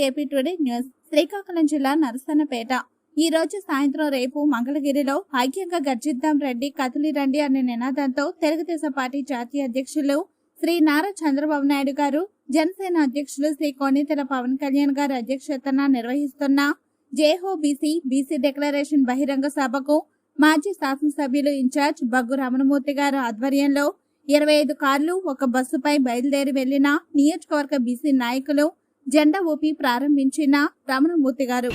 To AP today news. Srikakulam జిల్లా నరసన్నపేట. ఈ రోజు సాయంత్రం రేపు మంగళగిరిలో ఐక్యంగా గర్జిద్దాం రెడ్డి కదిలి రండి అనే నినాదంతో తెలుగుదేశం పార్టీ జాతీయ అధ్యక్షులు శ్రీ నారా చంద్రబాబు నాయుడు గారు జనసేన అధ్యక్షులు శ్రీ కోనేతల పవన్ కళ్యాణ్ గారి అధ్యక్షతన నిర్వహిస్తున్న జేహో బీసీ బీసీ డిక్లరేషన్ బహిరంగ సభకు మాజీ శాసనసభ్యులు ఇన్ఛార్జ్ బగ్గు రమణమూర్తి గారు ఆధ్వర్యంలో ఇరవై ఐదు కార్లు ఒక బస్సుపై బయలుదేరి వెళ్ళిన నియోజకవర్గ బీసీ నాయకులు జెండా ఊపి ప్రారంభించిన రమణమూర్తి గారు.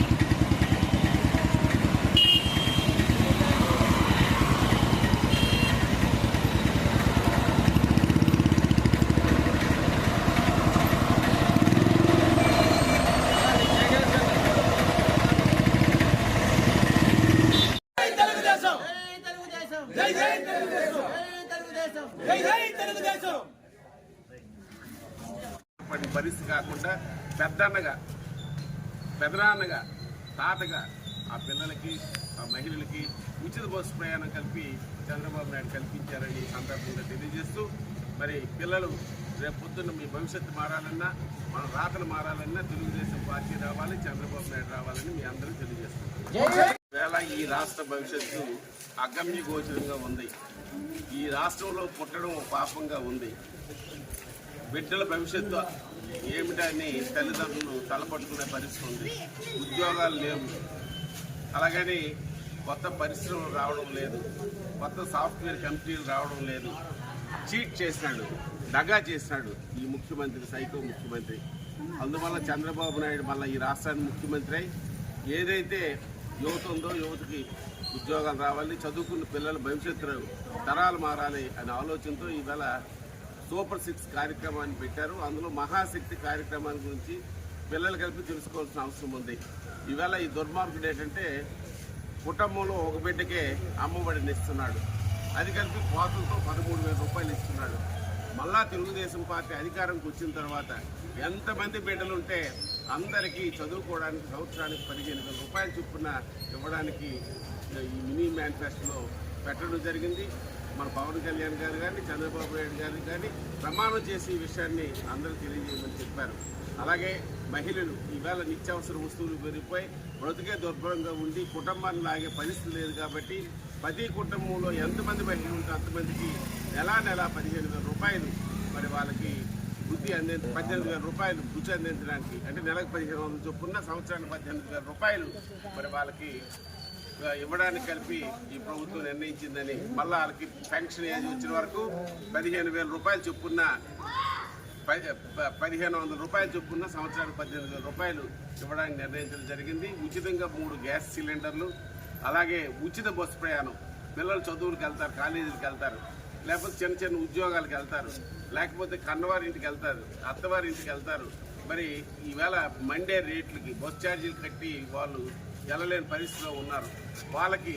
తెలుగుదేశం! జై తెలుగుదేశం! జై జై తెలుగుదేశం! జై జై తెలుగుదేశం! పడి పరిస్థితి కాకుండా పెద్దన్నగా పెదనాన్నగా తాతగా ఆ పిల్లలకి ఆ మహిళలకి ఉచిత బస్సు ప్రయాణం కలిపి చంద్రబాబు నాయుడు కల్పించారని సందర్భంగా తెలియజేస్తూ మరి పిల్లలు రేపు పొద్దున్న మీ భవిష్యత్తు మారాలన్నా మన రాతలు మారాలన్నా తెలుగుదేశం పార్టీ రావాలి చంద్రబాబు నాయుడు రావాలని మీ అందరూ తెలియజేస్తున్నారు. వేళ ఈ రాష్ట్ర భవిష్యత్తు అగమ్య గోచరంగా ఉంది ఈ రాష్ట్రంలో పుట్టడం పాపంగా ఉంది బిడ్డల భవిష్యత్తు ఏమిటని తల్లిదండ్రులు తలపట్టుకునే పరిస్థితి ఉంది. ఉద్యోగాలు లేవు. అలాగని కొత్త పరిశ్రమలు రావడం లేదు. కొత్త సాఫ్ట్వేర్ కంపెనీలు రావడం లేదు. చీట్ చేసినాడు దగా చేసినాడు ఈ ముఖ్యమంత్రి సైకో ముఖ్యమంత్రి. అందువల్ల చంద్రబాబు నాయుడు మళ్ళీ ఈ రాష్ట్రానికి ముఖ్యమంత్రి అయి ఏదైతే యువత ఉందో యువతకి ఉద్యోగాలు రావాలి చదువుకున్న పిల్లల భవిష్యత్తు తరాలు మారాలి అనే ఆలోచనతో ఈవేళ సూపర్ సిక్స్ కార్యక్రమాన్ని పెట్టారు. అందులో మహాశక్తి కార్యక్రమాన్ని గురించి పిల్లలు కలిపి తెలుసుకోవాల్సిన అవసరం ఉంది. ఈవేళ ఈ దుర్మార్గుడు ఏంటంటే కుటుంబంలో ఒక బిడ్డకే అమ్మఒడిని ఇస్తున్నాడు. అది కలిపి కోతలతో పదమూడు వేల రూపాయలు ఇస్తున్నాడు. మళ్ళా తెలుగుదేశం పార్టీ అధికారంకి వచ్చిన తర్వాత ఎంతమంది బిడ్డలుంటే అందరికీ చదువుకోవడానికి సంవత్సరానికి పదిహేను వేల రూపాయలు చొప్పున ఇవ్వడానికి ఈ మినీ మేనిఫెస్టోలో పెట్టడం జరిగింది. మన పవన్ కళ్యాణ్ గారు కానీ చంద్రబాబు నాయుడు గారు కానీ ప్రమాణం చేసి ఈ విషయాన్ని అందరూ తెలియజేయమని చెప్పారు. అలాగే మహిళలు ఈవేళ నిత్యావసర వస్తువులు పెరిగిపోయి బ్రతికే దుర్భరంగా ఉండి కుటుంబాన్ని లాగే పరిస్థితి లేదు కాబట్టి ప్రతి కుటుంబంలో ఎంతమంది మహిళలు ఉంటే అంతమందికి నెలా నెల పదిహేను వేల రూపాయలు మరి వాళ్ళకి వృద్ధి అందే పద్దెనిమిది వేల రూపాయలు బుద్ధి అందించడానికి అంటే నెలకు పదిహేను వందల చొప్పున సంవత్సరానికి పద్దెనిమిది వేల రూపాయలు మరి వాళ్ళకి ఇవ్వడానికి కలిపి ఈ ప్రభుత్వం నిర్ణయించిందని మళ్ళీ వాళ్ళకి పెన్షన్ ఏజ్ వచ్చిన వరకు పదిహేను వేల రూపాయలు చొప్పున ప- పదిహేను వందల రూపాయలు చొప్పున సంవత్సరానికి పద్దెనిమిది వేల రూపాయలు ఇవ్వడానికి నిర్ణయించడం జరిగింది. ఉచితంగా మూడు గ్యాస్ సిలిండర్లు అలాగే ఉచిత బస్సు ప్రయాణం. పిల్లలు చదువులకు వెళ్తారు కాలేజీలకు వెళ్తారు లేకపోతే చిన్న చిన్న ఉద్యోగాలకు వెళ్తారు లేకపోతే కన్నవారింటికి వెళ్తారు అత్తవారింటికి వెళ్తారు. మరి ఈవేళ మండే రేట్లకి బస్ ఛార్జీలు కట్టి వాళ్ళు వెళ్ళలేని పరిస్థితిలో ఉన్నారు. వాళ్ళకి